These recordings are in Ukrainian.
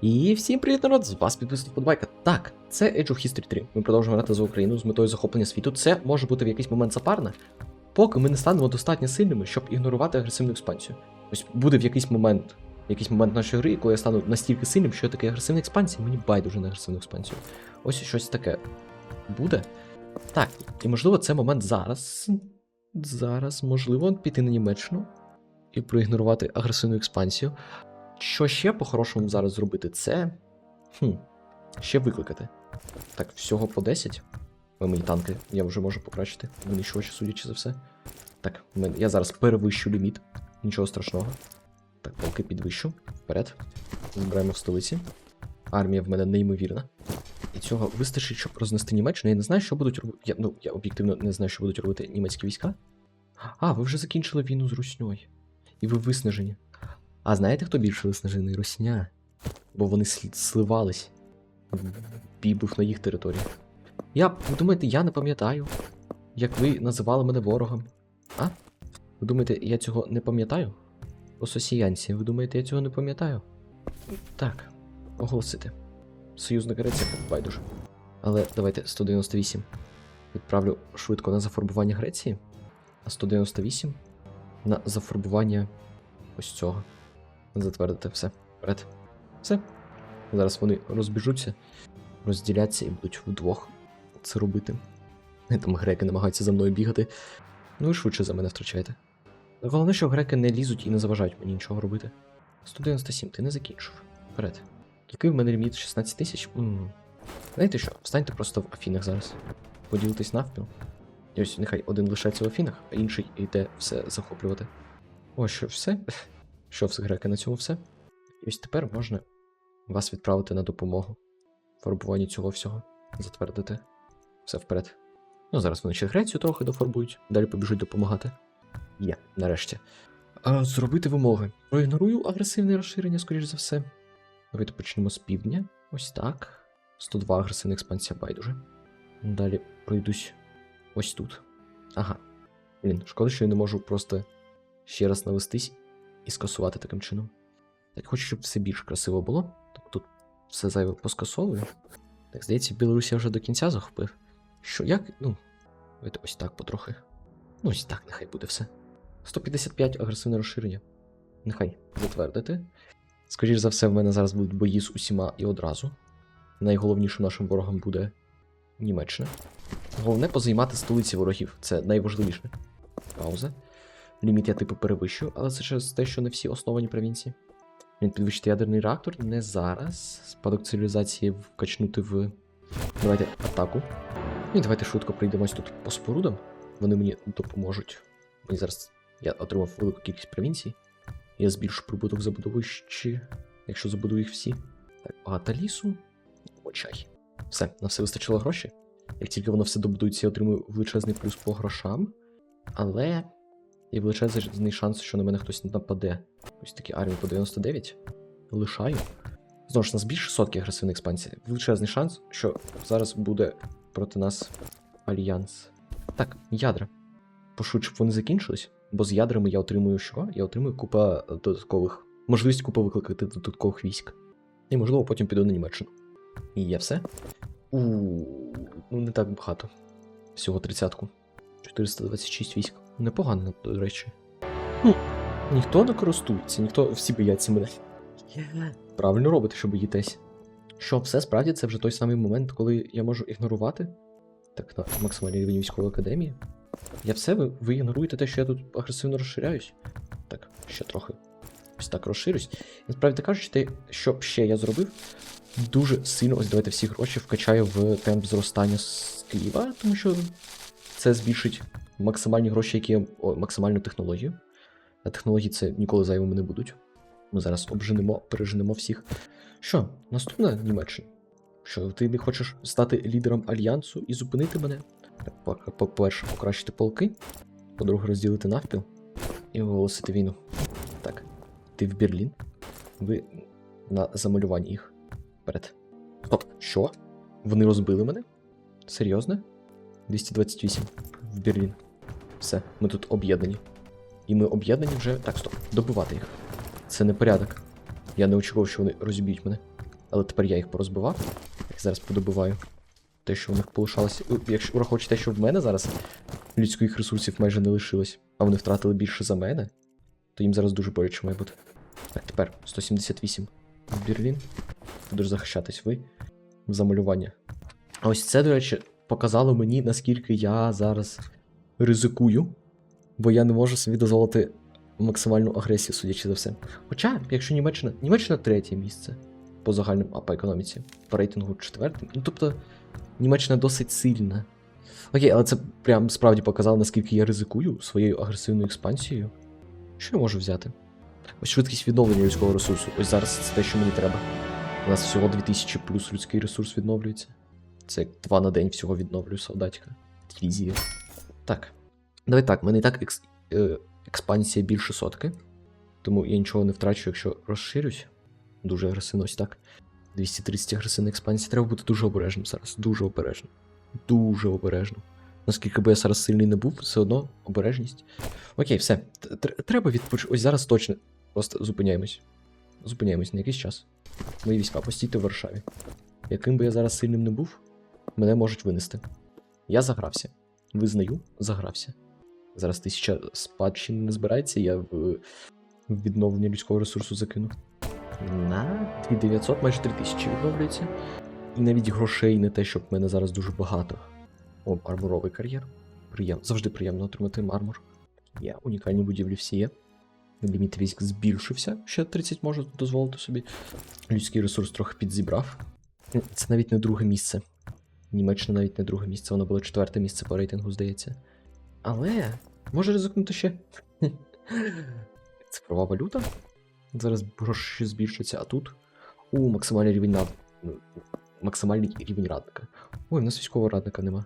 І всім привіт, народ! З вас підписується Подбайка. Так, це Age of History 3. Ми продовжуємо грати за Україну з метою захоплення світу. Це може бути в якийсь момент запарне, поки ми не станемо достатньо сильними, щоб ігнорувати агресивну експансію. Ось буде в якийсь момент, якийсь момент нашої гри, коли я стану настільки сильним, що я такий агресивна експансія, мені байдуже на агресивну експансію. Ось щось таке буде. Так, і можливо, це момент зараз. Зараз, можливо, піти на Німеччину і проігнорувати агресивну експансію. Що ще по-хорошому зараз зробити? Це. Хм, ще викликати. Так, всього по 10. Ви мені танки, я вже можу покращити. Винищувачі, судячи за все. Так, я зараз перевищу ліміт. Нічого страшного. Так, полки підвищу. Вперед. Збираємо в столиці. Армія в мене неймовірна. І цього вистачить, щоб рознести Німеччину. Я не знаю, що будуть робити. Я, ну, я об'єктивно не знаю, що будуть робити німецькі війська. А, ви вже закінчили війну з Русньою. І ви виснажені. А знаєте, хто більше виснажений? Русня. Бо вони сливались. Був на їх території. Я, ви думаєте, я не пам'ятаю, як ви називали мене ворогом? А? Ви думаєте, я цього не пам'ятаю? Ососіянці, ви думаєте, я цього не пам'ятаю? Так, оголосити. Союзна Греція байдуже. Але давайте 198. Відправлю швидко на зафарбування Греції, а 198 на зафарбування ось цього. Затвердити все. Вперед. Все. Зараз вони розбіжуться, розділяться і будуть вдвох це робити. Там греки намагаються за мною бігати. Ну ви швидше за мене втрачаєте. Головне, що греки не лізуть і не заважають мені нічого робити. 197, ти не закінчив. Вперед. Який в мене ліміт 16 тисяч? Знаєте що? Встаньте просто в Афінах зараз. Поділитесь навпіл. І ось нехай один лишається в Афінах, а інший йде все захоплювати. О, що все? Що все греки на цьому все? І ось тепер можна вас відправити на допомогу. Фарбуванні цього всього. Затвердити. Все вперед. Ну, зараз вони ще Грецію трохи дофарбують, далі побіжуть допомагати. Є, нарешті. А, зробити вимоги. Проігнорую агресивне розширення, скоріш за все. Давайте почнемо з півдня. Ось так. 102 агресивна експансія байдуже. Далі пройдусь ось тут. Ага. Блін, шкода, що я не можу просто ще раз навестись і скасувати таким чином. Так хочу, щоб все більш красиво було. Тобто тут все зайве поскасовую. Так, здається, Білорусь я вже до кінця захопив. Що як? Ну, давайте ось так потрохи. Ну, ось так, нехай буде все. 155 агресивне розширення. Нехай затвердити. Скоріше за все, в мене зараз будуть бої з усіма і одразу. Найголовнішим нашим ворогом буде Німеччина. Головне позаймати столиці ворогів. Це найважливіше. Пауза. Ліміт я типу перевищую, але це через те, що не всі основані провінції. Він підвищити ядерний реактор не зараз. Спадок цивілізації вкачнути в. Давайте атаку. І давайте швидко пройдемось тут по спорудам. Вони мені допоможуть. Мені зараз я отримав велику кількість провінцій. Я збільшу прибуток забудовищі, якщо забудую їх всі. Так, багато лісу. Очай. Все, на все вистачило гроші. Як тільки воно все добудується, я отримую величезний плюс по грошам. Але є величезний шанс, що на мене хтось нападе. Ось такі армії по 99. Лишаю. Знову ж нас більше сотки агресивної експансії. Величезний шанс, що зараз буде проти нас альянс. Так, ядра. Пошу, щоб вони закінчились, бо з ядрами я отримую що? Я отримую купа додаткових. Можливість купа викликати додаткових військ. І, можливо, потім піду на Німеччину. І є все. У ну не так багато. Всього тридцятку. 426 військ. Непогано, до речі. Ну, ніхто не користується, ніхто всі бояться мене. Правильно робите, що боїтесь. Що, все справді це вже той самий момент, коли я можу ігнорувати? Так, на максимальній рівні військової академії. Я все, ви, ви ігноруєте те, що я тут агресивно розширяюсь. Так, ще трохи. Ось так розширюсь. Насправді кажучи, те, що б ще я зробив, дуже сильно, ось давайте всі гроші вкачаю в темп зростання з Києва, тому що це збільшить максимальні гроші, які о, максимальну технологію. А технології це ніколи зайвими не будуть. Ми зараз обженемо, переженемо всіх. Що, наступна Німеччина? Що, ти не хочеш стати лідером альянсу і зупинити мене? По- по-перше, покращити полки, по-друге, розділити навпіл і оголосити війну. Так, ти в Берлін. Ви на замалюванні їх. Вперед. Стоп, що? Вони розбили мене? Серйозно? 228 в Берлін. Все, ми тут об'єднані. І ми об'єднані вже. Так, стоп, добивати їх. Це не порядок. Я не очікував, що вони розіб'ють мене. Але тепер я їх порозбивав. Я зараз подобиваю. Те, що в них полишалося. Якщо враховуючи те, що в мене зараз людських ресурсів майже не лишилось, а вони втратили більше за мене, то їм зараз дуже боляче має бути. Так, тепер 178. В Берлін. Будеш захищатись ви в замалювання. А ось це, до речі, показало мені, наскільки я зараз ризикую, бо я не можу собі дозволити максимальну агресію, судячи за все. Хоча, якщо Німеччина. Німеччина третє місце по загальному, по економіці, по рейтингу четверте. Ну тобто, Німеччина досить сильна. Окей, але це прям справді показало, наскільки я ризикую своєю агресивною експансією. Що я можу взяти? Ось швидкість відновлення людського ресурсу. Ось зараз це те, що мені треба. У нас всього 2000 плюс людський ресурс відновлюється. Це як 2 на день всього відновлюю солдатика. Дивізія. Так. Давай так, в мене і так екс... е, експансія більше сотки. Тому я нічого не втрачу, якщо розширюсь. Дуже агресивно ось так. 230 агресивна експансія. Треба бути дуже обережним зараз. Дуже обережним. Дуже обережно. Наскільки би я зараз сильний не був, все одно обережність. Окей, все. Треба відпочити. Ось зараз точно. Просто зупиняємось. Зупиняємось на якийсь час. Мої війська постійте в Варшаві. Яким би я зараз сильним не був, мене можуть винести. Я загрався. Визнаю, загрався. Зараз тисяча спадщин не збирається, я в, відновлення людського ресурсу закину. На 2900, майже 3000 відновлюється. І навіть грошей не те, щоб в мене зараз дуже багато. О, армуровий кар'єр. Приємно. Завжди приємно отримати армор. Є, унікальні будівлі всі є. Ліміт військ збільшився, ще 30 можу дозволити собі. Людський ресурс трохи підзібрав. Це навіть не друге місце. Німеччина навіть не друге місце, воно було четверте місце по рейтингу, здається. Але може ризикнути ще. Цифрова валюта. Зараз гроші збільшаться, а тут. У, максимальний рівень над... Максимальний рівень радника. Ой, в нас військового радника нема.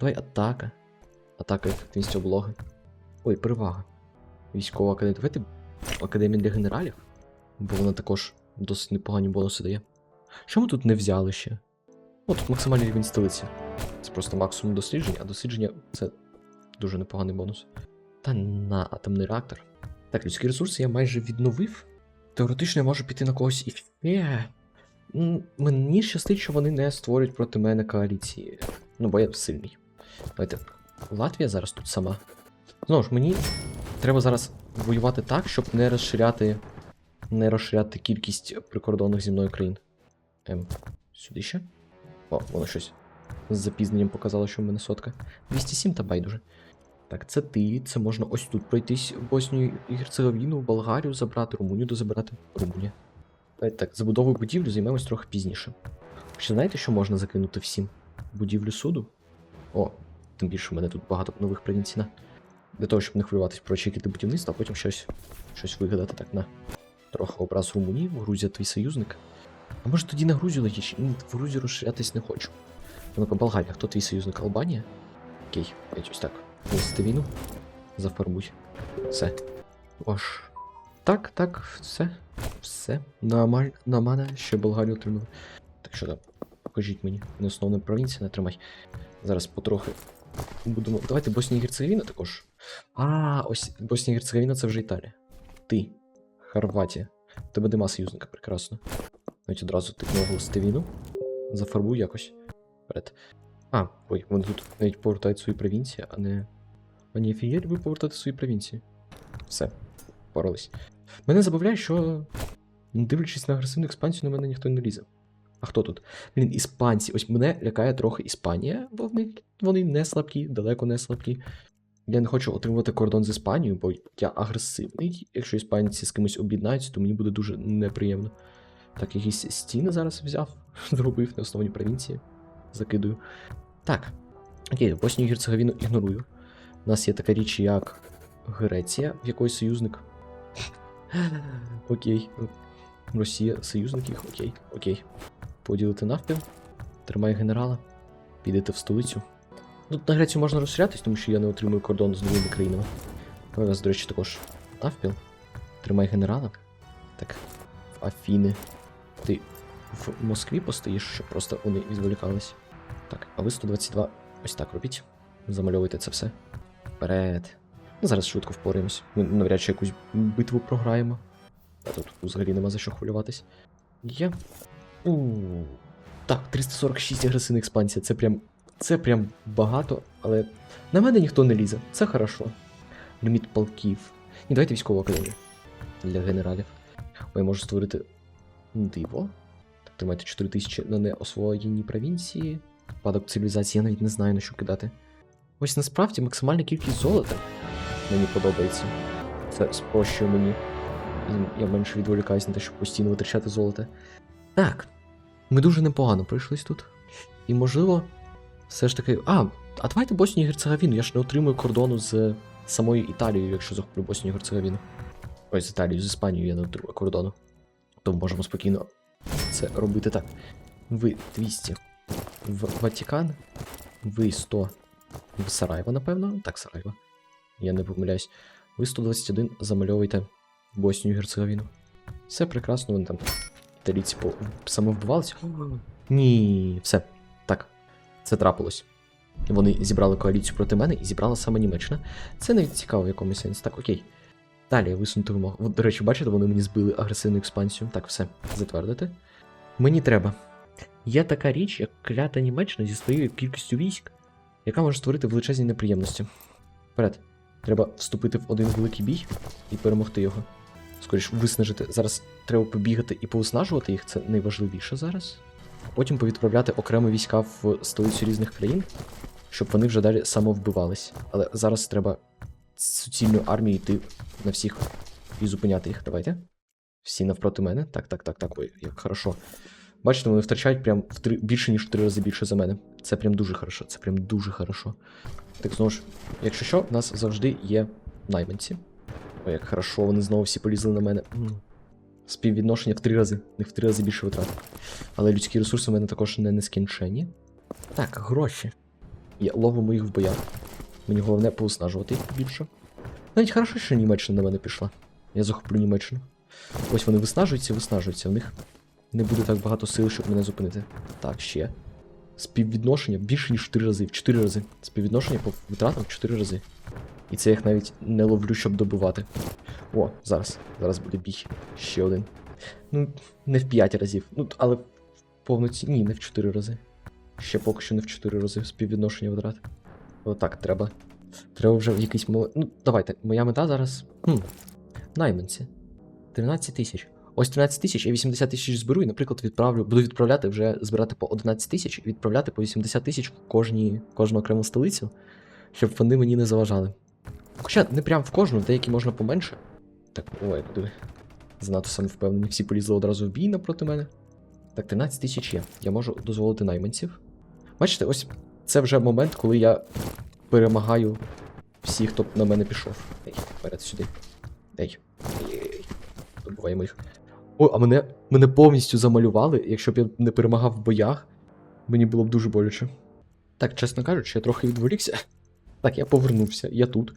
Давай атака. Атака ефективність облоги. Ой, перевага. Військова академія. Давайте академія для генералів. Бо вона також досить непогані бонуси дає. Що ми тут не взяли ще? О, тут максимальний рівень столиці. Це просто максимум дослідження, а дослідження це дуже непоганий бонус. Та на атомний реактор. Так, людські ресурси я майже відновив. Теоретично я можу піти на когось і ще. Мені щастить, що вони не створюють проти мене коаліції. Ну, бо я сильний. Давайте. Латвія зараз тут сама. Знову ж, мені треба зараз воювати так, щоб не розширяти. Не розширяти кількість прикордонних зі мною країн. Ем, сюди ще. О, воно щось з запізненням показало, що в мене сотка. 207 та байдуже. Так, це ти, це можна ось тут пройтись в Боснію і Герцеговіну, Болгарію забрати, Румунію дозабирати. Румунія. Так, забудовою будівлі займемось трохи пізніше. Чи знаєте, що можна закинути всім? Будівлю суду? О, тим більше в мене тут багато нових провінцій. Для того, щоб не хвилюватись про чекіти будівництва, а потім щось, щось вигадати так на. Трохи образ Румунії, Грузія твій союзник. А може тоді на Грузію летіш? Ні, В Грузію розширятись не хочу. Ну-ка, Болгарія, хто твій союзник? Албанія? Окей, навіть ось так. Вести війну. Зафарбуй. Все. Ож. Так, так, все. Все. Нормаль... Нормально, ще Болгарію отримали. Так що там, покажіть мені. Не основна провінція, не тримай. Зараз потрохи будемо. Давайте Боснія і Герцеговіна також. А, ось Боснія і Герцеговіна це вже Італія. Ти. Хорватія. Тебе нема союзника, прекрасно. Навіть одразу ти оголосити війну. Зафарбуй якось. Вперед. А, ой, вони тут навіть повертають свої провінції, а не. А не офігеть ви повертати свої провінції. Все, порались. Мене забавляє, що. Дивлячись на агресивну експансію, на мене ніхто не лізе. А хто тут? Блін, іспанці. Ось мене лякає трохи Іспанія, бо в них вони не слабкі, далеко не слабкі. Я не хочу отримувати кордон з Іспанією, бо я агресивний. Якщо іспанці з кимось об'єднаються, то мені буде дуже неприємно. Так, якісь стіни зараз взяв, зробив на основній провінції. Закидую. Так. Окей, Боснію Герцеговіну ігнорую. У нас є така річ, як Греція, в якої союзник. Окей. Росія, союзник їх, окей, окей. Поділити навпіл. Тримай генерала. Підете в столицю. Ну, на Грецію можна розширятись, тому що я не отримую кордон з новими країнами. Давай вас, до речі, також навпіл. Тримай генерала. Так. Афіни. Ти в Москві постоїш, щоб просто вони відволікались. Так, а ви 122 ось так робіть. Замальовуйте це все. Вперед. Ну, зараз швидко впораємось. Ми навряд чи якусь битву програємо. А тут взагалі нема за що хвилюватись. Є. У, Так, 346 агресивна експансія. Це прям. Це прям багато, але на мене ніхто не лізе. Це хорошо. Ліміт полків. Ні, давайте військову академію. Для генералів. Ой, можу створити диво. Так, тримайте 4000 на неосвоєній провінції. Падок цивілізації, я навіть не знаю на що кидати. Ось насправді максимальна кількість золота мені подобається. Це спрощує мені. Я менше відволікаюсь на те, щоб постійно витрачати золото. Так. Ми дуже непогано пройшлись тут. І можливо, все ж таки. А, а давайте Боснію і Герцеговіну. Я ж не отримую кордону з самою Італією, якщо захоплю Боснію і Герцеговіну. Ой, з Італією, з Іспанією я не отримую кордону. Тому можемо спокійно це робити так. Ви 200 в Ватикан, ви 100 в Сараєво, напевно. Так, Сараєво. Я не помиляюсь. Ви 121 замальовуйте Боснію і Герцеговіну. Все прекрасно, вони там італійці по... самовбивалися. Ні, все. Так, це трапилось. Вони зібрали коаліцію проти мене і зібрала саме Німеччина. Це навіть цікаво в якомусь сенсі. Так, окей. Далі висунути вимогу. До речі, бачите, вони мені збили агресивну експансію. Так, все, затвердити. Мені треба. Є така річ, як клята Німеччина зі своєю кількістю військ, яка може створити величезні неприємності. Вперед. Треба вступити в один великий бій і перемогти його. Скоріш виснажити. Зараз треба побігати і повиснажувати їх, це найважливіше зараз. Потім повідправляти окремі війська в столицю різних країн, щоб вони вже далі самовбивались. Але зараз треба суцільною армією йти на всіх і зупиняти їх. Давайте. Всі навпроти мене. Так, так, так, так. Ой, як хорошо. Бачите, вони втрачають прям в три, більше, ніж в три рази більше за мене. Це прям дуже хорошо. Це прям дуже хорошо. Так знову ж, якщо що, в нас завжди є найманці. Ой, як хорошо, вони знову всі полізли на мене. М. Співвідношення в три рази, не в три рази більше витрат. Але людські ресурси в мене також не нескінчені. Так, гроші. Є, ловимо їх в боях. Мені головне поуснажувати їх більше. Навіть хорошо, що Німеччина на мене пішла. Я захоплю Німеччину. Ось вони виснажуються, виснажуються. В них не буде так багато сил, щоб мене зупинити. Так, ще. Співвідношення більше, ніж 4 рази. В 4 рази. Співвідношення по витратам в 4 рази. І це їх навіть не ловлю, щоб добивати. О, зараз. Зараз буде бій. Ще один. Ну, не в 5 разів. Ну, але в повноці. Ні, не в 4 рази. Ще поки що не в 4 рази співвідношення витрат. Отак, треба. Треба вже в якийсь момент. Ну, давайте. Моя мета зараз. Хм. Найманці. 13 тисяч. Ось 13 тисяч, я 80 тисяч зберу і, наприклад, відправлю, буду відправляти вже збирати по 11 тисяч і відправляти по 80 тисяч в кожній, кожну окрему столицю, щоб вони мені не заважали. Хоча не прям в кожну, деякі можна поменше. Так, ой, куди. Занадто самовпевнені, всі полізли одразу в бій напроти мене. Так, 13 тисяч є. Я можу дозволити найманців. Бачите, ось це вже момент, коли я перемагаю всіх, хто на мене пішов. Ей, вперед сюди. Ей. Ей. Добуваємо їх. О, а мене, мене повністю замалювали. Якщо б я не перемагав в боях, мені було б дуже боляче. Так, чесно кажучи, я трохи відволікся. Так, я повернувся, я тут.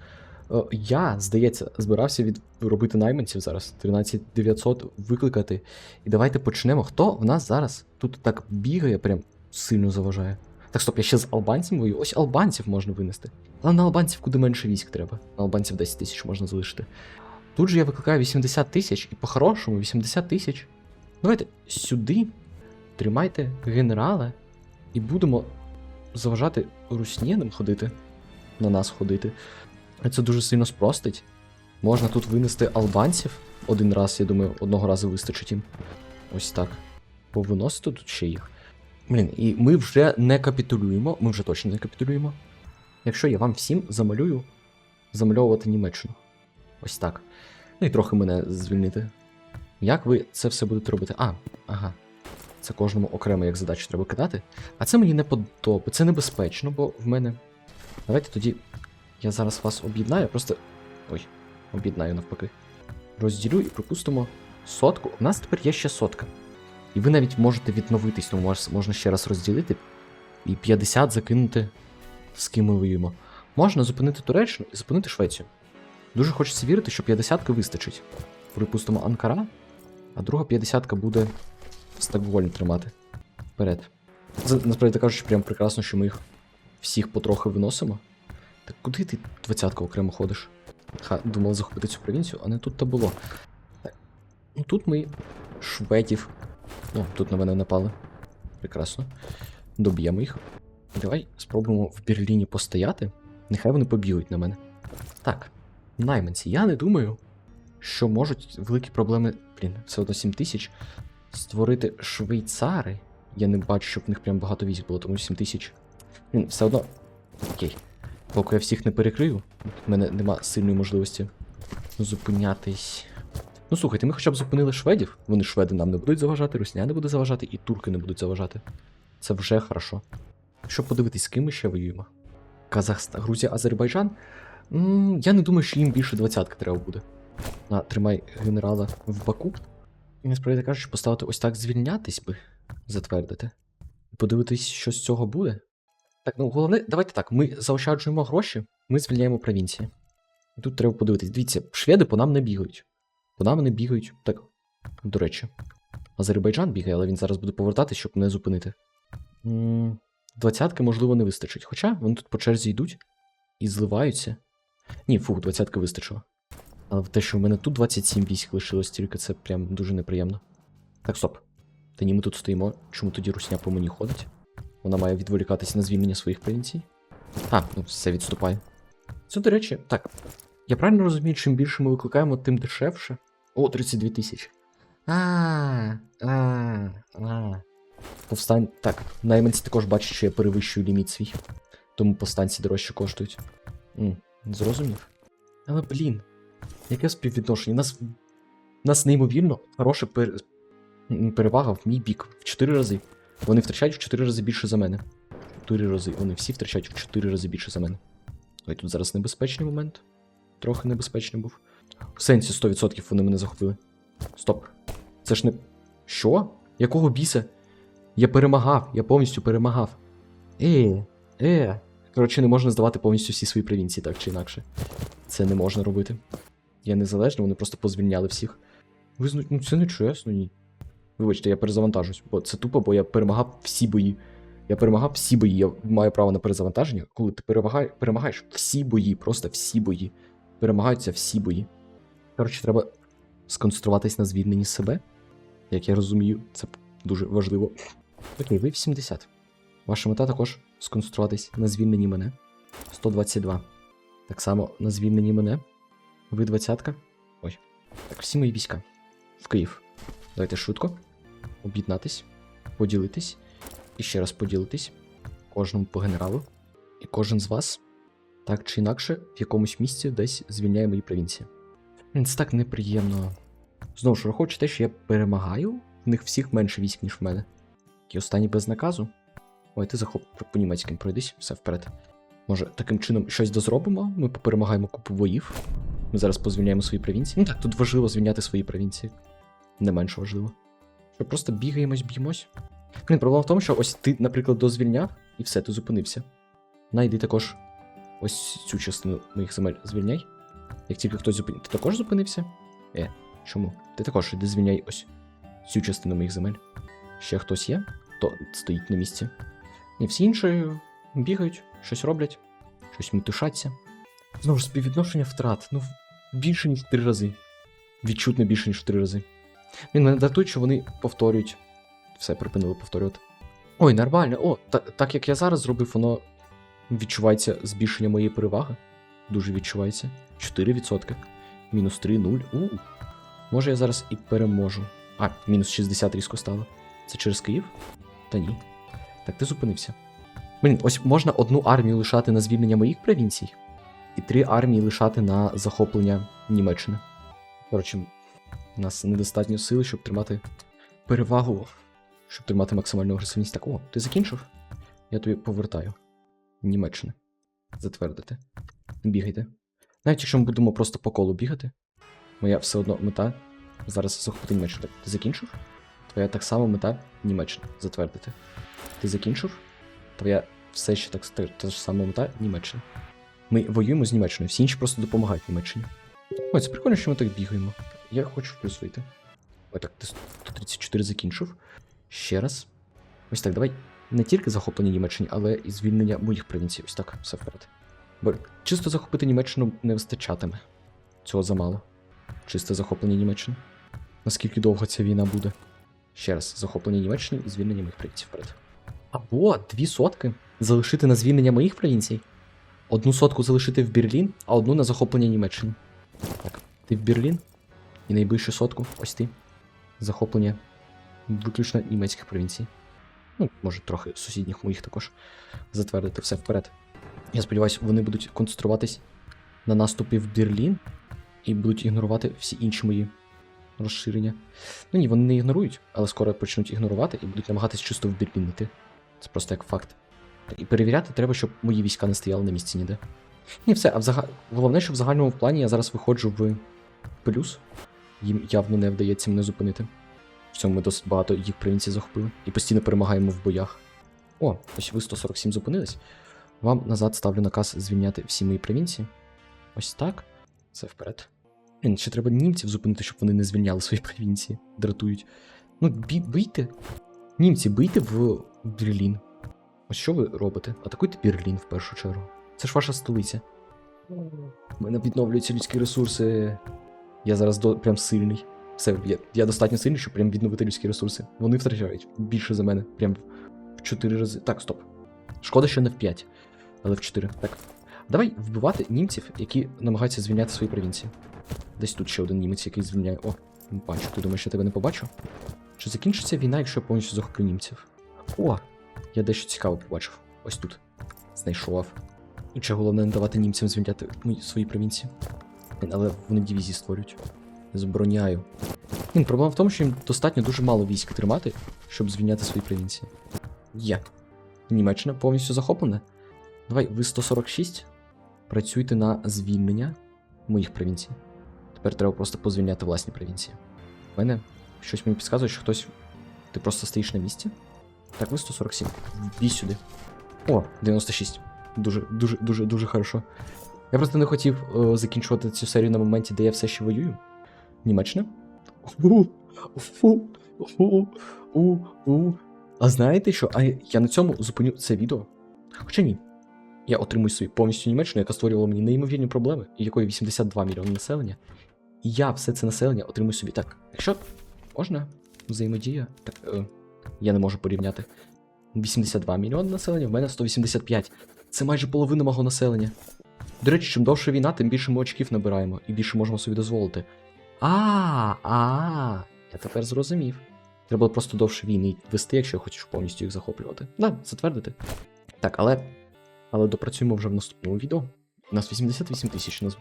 Е, Я, здається, збирався від... робити найманців зараз. 13900 викликати. І давайте почнемо. Хто в нас зараз тут так бігає, прям сильно заважає. Так, стоп, я ще з албанцем воюю. Ось албанців можна винести. Але на албанців куди менше військ треба. На албанців 10 тисяч можна залишити. Тут же я викликаю 80 тисяч, і по-хорошому 80 тисяч. Давайте сюди тримайте генерала і будемо заважати руснінам ходити, на нас ходити. Це дуже сильно спростить. Можна тут винести албанців один раз, я думаю, одного разу вистачить їм. Ось так. Повиносити тут ще їх. Блін, і ми вже не капітулюємо, ми вже точно не капітулюємо. Якщо я вам всім замалюю замальовувати Німеччину. Ось так. Ну і трохи мене звільнити. Як ви це все будете робити? А, ага. Це кожному окремо як задачу треба кидати. А це мені не подобається. Це небезпечно, бо в мене. Давайте тоді. Я зараз вас об'єднаю, просто. Ой, об'єднаю навпаки. Розділю і пропустимо сотку. У нас тепер є ще сотка. І ви навіть можете відновитись, тому можна ще раз розділити і 50 закинути, з ким ми воюємо. Можна зупинити Туреччину і зупинити Швецію. Дуже хочеться вірити, що 50 вистачить. Припустимо Анкара, а друга 50 буде Стокгольм тримати. Вперед. Це, насправді кажучи, прям прекрасно, що ми їх всіх потрохи виносимо. Так куди ти двадцятка окремо ходиш? Ха, думав захопити цю провінцію, а не тут то було. Так. Ну тут ми шведів О, тут на мене напали. Прекрасно. Доб'ємо їх. Давай спробуємо в Берліні постояти. Нехай вони побігають на мене. Так, найманці, я не думаю, що можуть великі проблеми. Блін, все одно 7 тисяч. Створити швейцари. Я не бачу, щоб в них прям багато військ було, тому 7 тисяч. Блін, все одно. Окей. Поки я всіх не перекрию, в мене нема сильної можливості зупинятись. Ну слухайте, ми хоча б зупинили шведів. Вони шведи нам не будуть заважати, русня не буде заважати, і турки не будуть заважати. Це вже хорошо. Щоб подивитись, з ким ми ще воюємо. Казахстан, Грузія, Азербайджан. м я не думаю, що їм більше двадцятки треба буде. На, тримай генерала в Баку. І насправді кажучи, поставити ось так звільнятись би, затвердити. Подивитись, що з цього буде. Так, ну головне, давайте так, ми заощаджуємо гроші, ми звільняємо провінції. Тут треба подивитись. Дивіться, шведи по нам не бігають. По нам бігають. Так, до речі. Азербайджан бігає, але він зараз буде повертатись, щоб не зупинити. Двадцятки, можливо, не вистачить. Хоча вони тут по черзі йдуть і зливаються. Ні, фух, двадцятки вистачило. Але те, що в мене тут 27 військ лишилось, тільки це прям дуже неприємно. Так, стоп. Та ні, ми тут стоїмо. Чому тоді русня по мені ходить? Вона має відволікатися на звільнення своїх провінцій. А, ну все відступає. Це, до речі, так. Я правильно розумію, чим більше ми викликаємо, тим дешевше. О, 32 тисячі. А, а, а. Повстань. Так, найманці також бачать, що я перевищую ліміт свій. Тому повстанці дорожче коштують. М, зрозумів. Але блін, яке співвідношення? Нас, нас неймовірно хороша пер... перевага в мій бік в 4 рази. Вони втрачають в 4 рази більше за мене. 4 рази. Вони всі втрачають в 4 рази більше за мене. Ой, тут зараз небезпечний момент. Трохи небезпечний був. В сенсі 100% вони мене захопили. Стоп. Це ж не. Що? Якого біса? Я перемагав, я повністю перемагав. Е, е. Коротше, не можна здавати повністю всі свої провінції, так чи інакше. Це не можна робити. Я незалежно, вони просто позвільняли всіх. Визну... Ну це не чесно, ні. Вибачте, я перезавантажусь, бо це тупо, бо я перемагав всі бої. Я перемагав всі бої. Я маю право на перезавантаження. Коли ти перемагаєш всі бої, просто всі бої. Перемагаються всі бої. Коротше, треба сконцентруватись на звільненні себе. Як я розумію, це дуже важливо. Окей, ви 80. Ваша мета також сконцентруватись на звільненні мене. 122. Так само на звільненні мене. Ви 20. Ой. Так, всі мої війська. В Київ. Давайте швидко. Об'єднатись, поділитись. І ще раз поділитись. Кожному по генералу. І кожен з вас, так чи інакше, в якомусь місці десь звільняє мої провінції. Це так неприємно. Знову ж враховуючи те, що я перемагаю, в них всіх менше військ, ніж в мене. І останній без наказу. Ой, ти захоп по німецьким пройдись, все вперед. Може, таким чином щось дозробимо? Ми поперемагаємо купу боїв. Ми зараз позвільняємо свої провінції. Ну так, тут важливо звільняти свої провінції. Не менш важливо. Що просто бігаємось, б'ємось. Блін, проблема в тому, що ось ти, наприклад, дозвільняв, і все, ти зупинився. Найди також ось цю частину моїх земель звільняй. Як тільки хтось зупинив. Ти також зупинився? Е, чому? Ти також іди звільняй ось цю частину моїх земель. Ще хтось є, то стоїть на місці. І всі інші бігають, щось роблять, щось мутишаться. Знову ж співвідношення втрат. Ну, більше, ніж три рази. Відчутно більше, ніж три рази. Він мене датує, що вони повторюють. Все, припинили повторювати. Ой, нормально. О, та, так як я зараз зробив, воно відчувається збільшення моєї переваги. Дуже відчувається. 4%. Мінус 3, 0. У. Може я зараз і переможу. А, мінус 60 різко стало. Це через Київ? Та ні. Так ти зупинився. Блін, ось можна одну армію лишати на звільнення моїх провінцій, і три армії лишати на захоплення Німеччини. Коротше, у нас недостатньо сили, щоб тримати перевагу, щоб тримати максимальну агресивність. Так, о, ти закінчив? Я тобі повертаю. Німеччини. Затвердити. Бігайте. Навіть якщо ми будемо просто по колу бігати, моя все одно мета зараз захопити Німеччину. Ти закінчив? Твоя так само мета Німеччина. Затвердити. Ти закінчив? Твоя все ще так та, та ж сама мета Німеччина. Ми воюємо з Німеччиною, всі інші просто допомагають Німеччині. Ой, це прикольно, що ми так бігаємо. Я хочу в плюс вийти. Ой, так, ти 134 закінчив. Ще раз. Ось так, давай не тільки захоплення Німеччини, але і звільнення моїх провінцій. Ось так, все вперед. Бо чисто захопити Німеччину не вистачатиме. Цього замало. Чисте захоплення Німеччини. Наскільки довго ця війна буде? Ще раз, захоплення Німеччини і звільнення моїх провінцій вперед. Або дві сотки залишити на звільнення моїх провінцій. Одну сотку залишити в Берлін, а одну на захоплення Німеччини. Так, ти в Берлін. І найближчу сотку, ось ти. Захоплення виключно німецьких провінцій. Ну, може, трохи сусідніх моїх також затвердити все вперед. Я сподіваюся, вони будуть концентруватись на наступі в Берлін і будуть ігнорувати всі інші мої розширення. Ну ні, вони не ігнорують, але скоро почнуть ігнорувати і будуть намагатись чисто в Берлін йти. Це просто як факт. І перевіряти треба, щоб мої війська не стояли на місці ніде. Ні, все, а взага... головне, що в загальному плані я зараз виходжу в плюс. Їм явно не вдається мене зупинити. В цьому ми досить багато їх провінцій захопили і постійно перемагаємо в боях. О, ось ви 147 зупинились. Вам назад ставлю наказ звільняти всі мої провінції. Ось так. Це вперед. Блін, ще треба німців зупинити, щоб вони не звільняли свої провінції. Дратують. Ну, бі- бийте. Німці, бийте в Берлін. Ось що ви робите? Атакуйте Берлін в першу чергу. Це ж ваша столиця. У мене відновлюються людські ресурси. Я зараз до... прям сильний. Все, я, я достатньо сильний, щоб прям відновити людські ресурси. Вони втрачають більше за мене. Прям в 4 рази. Так, стоп. Шкода, що не в 5, але в 4. Так. Давай вбивати німців, які намагаються звільняти свої провінції. Десь тут ще один німець, який звільняє. О, бачу, ти думаєш, я тебе не побачу? Чи закінчиться війна, якщо я повністю захоплю німців? О, я дещо цікаве побачив. Ось тут. Знайшов. І ще головне не давати німцям звільняти свої провінції. Але вони дивізії створюють. Забороняю. Блін, проблема в тому, що їм достатньо дуже мало військ тримати, щоб звільняти свої провінції. Є. Німеччина повністю захоплена. Давай, ви 146. Працюйте на звільнення моїх провінцій. Тепер треба просто позвільняти власні провінції. У мене щось мені підказує, що хтось. Ти просто стоїш на місці. Так, ви 147. Бій сюди. О, 96. Дуже, дуже, дуже, дуже хорошо. Я просто не хотів е, закінчувати цю серію на моменті, де я все ще воюю. Німеччина? А знаєте що? А я на цьому зупиню це відео. Хоча ні. Я отримую свою повністю Німеччину, яка створювала мені неймовірні проблеми, і якої 82 мільйони населення. І я все це населення отримую собі так. Якщо можна, взаємодія, так е, я не можу порівняти. 82 мільйони населення, в мене 185. Це майже половина мого населення. До речі, чим довше війна, тим більше ми очків набираємо і більше можемо собі дозволити. А, а, я тепер зрозумів. Треба було просто довше війни вести, якщо я хочу повністю їх захоплювати. Да, затвердити. Так, але. Але допрацюємо вже в наступному відео. У нас 88 тисяч нас.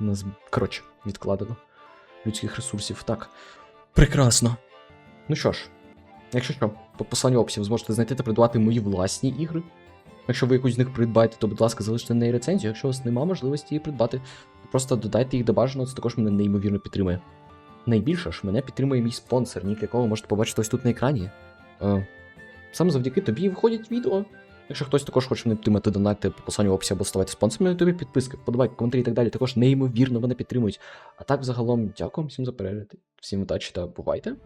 Нас, коротше, відкладено. Людських ресурсів. Так. Прекрасно. Ну що ж, якщо що, по посланню описів зможете знайти та придбати мої власні ігри. Якщо ви якусь з них придбаєте, то, будь ласка, залиште на неї рецензію. Якщо у вас немає можливості її придбати, то просто додайте їх до бажаного, це також мене неймовірно підтримує. Найбільше ж мене підтримує мій спонсор, нік якого можете побачити ось тут на екрані. Е, саме завдяки тобі виходять відео. Якщо хтось також хоче мене підтримати, донати по посланню в описі або ставати спонсором на ютубі, підписки, подобайки, коментарі і так далі. Також неймовірно мене підтримують. А так, загалом, дякую всім за перегляд, всім удачі та бувайте.